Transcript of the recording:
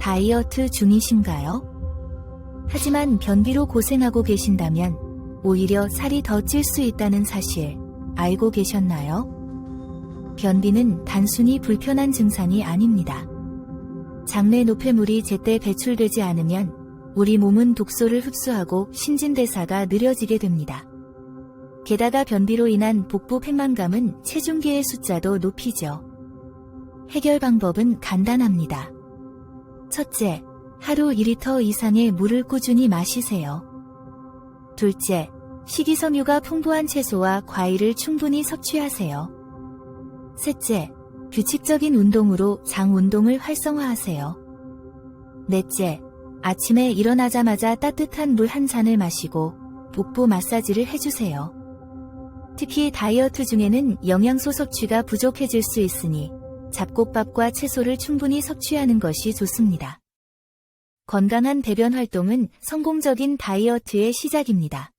다이어트 중이신가요? 하지만 변비로 고생하고 계신다면 오히려 살이 더 찔 수 있다는 사실 알고 계셨나요? 변비는 단순히 불편한 증상이 아닙니다. 장내 노폐물이 제때 배출되지 않으면 우리 몸은 독소를 흡수하고 신진대사가 느려지게 됩니다. 게다가 변비로 인한 복부 팽만감은 체중계의 숫자도 높이죠. 해결 방법은 간단합니다. 첫째, 하루 2리터 이상의 물을 꾸준히 마시세요. 둘째, 식이섬유가 풍부한 채소와 과일을 충분히 섭취하세요. 셋째, 규칙적인 운동으로 장 운동을 활성화하세요. 넷째, 아침에 일어나자마자 따뜻한 물 한 잔을 마시고 복부 마사지를 해주세요. 특히 다이어트 중에는 영양소 섭취가 부족해질 수 있으니 잡곡밥과 채소를 충분히 섭취하는 것이 좋습니다. 건강한 배변 활동은 성공적인 다이어트의 시작입니다.